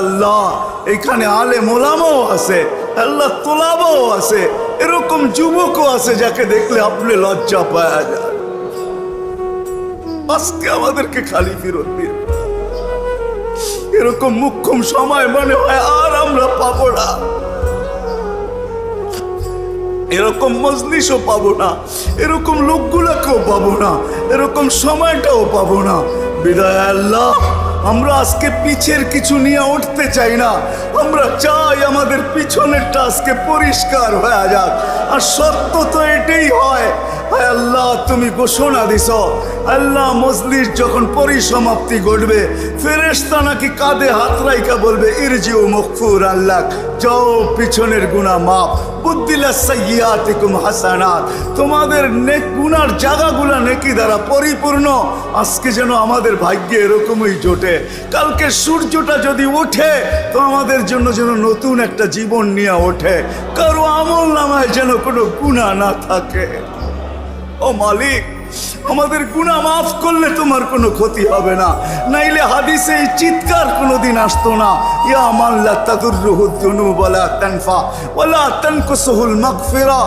আল্লাহ। এখানে আলে মোলামও আছে, আল্লাহ তোলাবও আছে, এরকম যুবকও আছে যাকে দেখলে আপনি লজ্জা পাওয়া যায়। আজকে আমাদেরকে খালি ফেরত দিন। এরকম মুখ্যম সময় মনে হয় আর আমরা পাবো না। এরকম মজলিসও পাবো না, এরকম লোকগুলোকেও পাবো না, এরকম সময়টাও পাবো না। বিদায় আল্লাহ। আমরা আজকে পিছের কিছু নিয়ে উঠতে চাই না। আমরা চাই আমাদের পিছনেরটা আজকে পরিষ্কার হয়ে যাক। আর সত্য তো এটাই হয়, হায় আল্লাহ তুমি ঘোষণা দিছ। আল্লাহ মজলিস যখন পরিসমাপ্তি ঘটবে, ফেরেশতা নাকি কাঁধে হাত রাইকা বলবে, ইরজিউ মকফুর আল্লাহ, যাও পিছনের গুণা মাপ বুদ্দিলা সাইয়াতিকুম হাসানাত। তোমাদের নেক গুনার জায়গাগুলা নেকি দ্বারা পরিপূর্ণ। আজকে যেন আমাদের ভাগ্যে এরকমই জোটে। কালকে সূর্যটা যদি ওঠে, তো আমাদের জন্য যেন নতুন একটা জীবন নিয়ে ওঠে। কারও আমল নামায় যেন কোনো গুণা না থাকে। ও মালিক, আমাদের গুণা মাফ করলে তোমার কোনো ক্ষতি হবে না। নাইলে হাদিসে এই চিৎকার কোনোদিন আসতো না। ইয়া মাল্লা তাদুর রুহুদ্দুনু বলা তানফা, ওয়ালা তানকুসুহুল মাগফিরা।